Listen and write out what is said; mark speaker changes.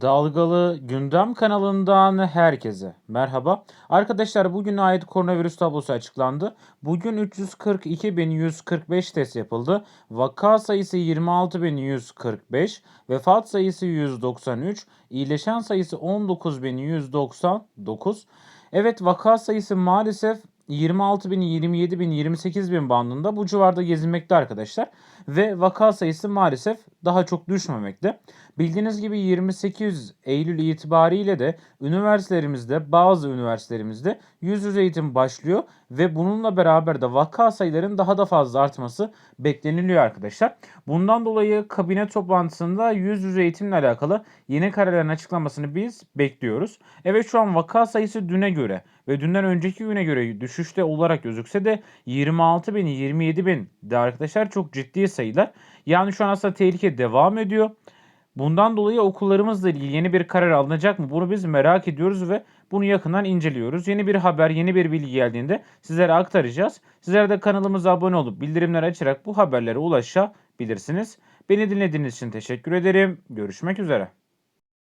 Speaker 1: Dalgalı Gündem kanalından herkese merhaba. Arkadaşlar bugün ait koronavirüs tablosu açıklandı. Bugün 342.145 test yapıldı. Vaka sayısı 26.145, vefat sayısı 193, iyileşen sayısı 19.199. Evet vaka sayısı maalesef 26 bin, 27 bin, 28 bin bandında bu civarda gezinmekte arkadaşlar. Ve vaka sayısı maalesef daha çok düşmemekte. Bildiğiniz gibi 28 Eylül itibariyle de üniversitelerimizde bazı üniversitelerimizde yüz yüze eğitim başlıyor ve bununla beraber de vaka sayılarının daha da fazla artması bekleniliyor arkadaşlar. Bundan dolayı kabine toplantısında yüz yüze eğitimle alakalı yeni kararların açıklamasını biz bekliyoruz. Evet şu an vaka sayısı düne göre ve dünden önceki güne göre düşüşte olarak gözükse de 26 bin 27 bin de arkadaşlar çok ciddi sayılar. Yani şu an aslında tehlike devam ediyor. Bundan dolayı okullarımızla ilgili yeni bir karar alınacak mı? Bunu biz merak ediyoruz ve bunu yakından inceliyoruz. Yeni bir haber, yeni bir bilgi geldiğinde sizlere aktaracağız. Sizler de kanalımıza abone olup bildirimleri açarak bu haberlere ulaşabilirsiniz. Beni dinlediğiniz için teşekkür ederim. Görüşmek üzere.